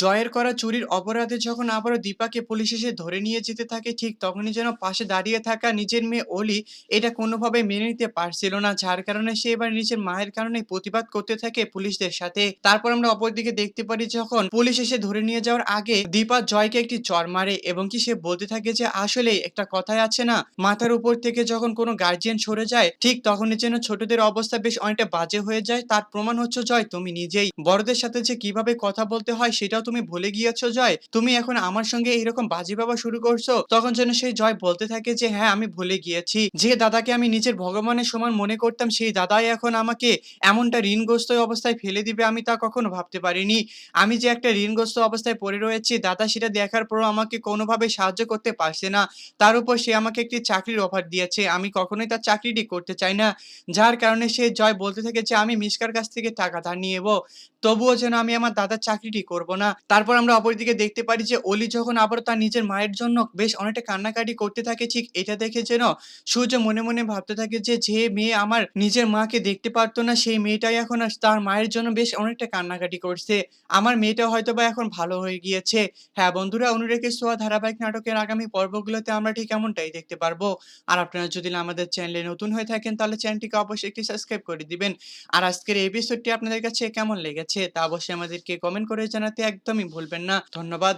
জয়ের করা চুরির অপরাধে যখন আবারও দীপাকে পুলিশ এসে ধরে নিয়ে যেতে থাকে, ঠিক তখনই যেন পাশে দাঁড়িয়ে থাকা নিজের মেয়ে অলি এটা কোনোভাবে মেনে নিতে পারছিল না। যার কারণে সে এবার নিজের মায়ের কারণে প্রতিবাদ করতে থাকে পুলিশদের সাথে। তারপর আমরা অপরদিকে দেখতে পারি যখন পুলিশ এসে ধরে নিয়ে যাওয়ার আগে দীপা জয়কে একটি চর মারে এবং কি সে বলতে থাকে যে, আসলে একটা কথাই আছে না, মাথার উপর থেকে যখন কোনো গার্জিয়ান সরে যায়, ঠিক তখনই যেন ছোটদের অবস্থা বেশ অনেকটা বাজে হয়ে যায়। তার প্রমাণ হচ্ছে, জয়, তুমি নিজেই। বড়দের সাথে যে কীভাবে কথা বলতে হয় সেটাও তুমি ভুলে গিয়েছো, জয়? তুমি এখন আমার সঙ্গে এরকম বাজি বাবা শুরু করছ, তখন যেন সেই জয় বলতে থাকে যে হ্যাঁ আমি ভুলে গিয়েছি। যে দাদাকে আমি নিজের ভগবানের সমান মনে করতাম, সেই দাদাই এখন আমাকে এমনটা ঋণগ্রস্ত অবস্থায় ফেলে দিবে, আমি তা কখনো ভাবতে পারিনি। আমি যে একটা ঋণগ্রস্ত অবস্থায় পড়ে রয়েছি, দাদা সেটা দেখার পরও আমাকে কোনোভাবে সাহায্য করতে পারছে না। তার উপর সে আমাকে একটি চাকরির অফার দিয়েছে। আমি কখনোই তার চাকরিটি করতে চাই না। যার কারণে সে জয় বলতে থাকে যে, আমি মিসকার কাছ থেকে টাকা ধার নিয়ে তবুও যেন আমি আমার দাদার চাকরিটি করব না। তারপর আমরা অপরদিকে দেখতে পারি যে অলি যখন আবার তার নিজের মায়ের জন্য বেশ অনেকটা কান্নাকাটি করতে থাকে, ঠিক এটা দেখে যেন সূর্য মনে মনে ভাবতে থাকে যে যে মেয়ে আমার নিজের মাকে দেখতে পারতো না, সেই মেয়েটাই এখন তার মায়ের জন্য বেশ অনেকটা কান্নাকাটি করছে। আমার মেয়েটা হয়তো বা এখন ভালো হয়ে গিয়েছে। হ্যাঁ বন্ধুরা অনুরেখে সোয়া ধারাবাহিক নাটকের আগামী পর্বগুলোতে আমরা ঠিক এমনটাই দেখতে পারব। আর আপনারা যদি আমাদের চ্যানেলে নতুন হয়ে থাকেন, তাহলে চ্যানেলটিকে অবশ্যই একটি সাবস্ক্রাইব করে দিবেন। আর আজকের এপিসোডটি আপনাদের কাছে কেমন লেগেছে তা অবশ্যই আমাদেরকে কমেন্ট করে জানাতে একদমই ভুলবেন না ধন্যবাদ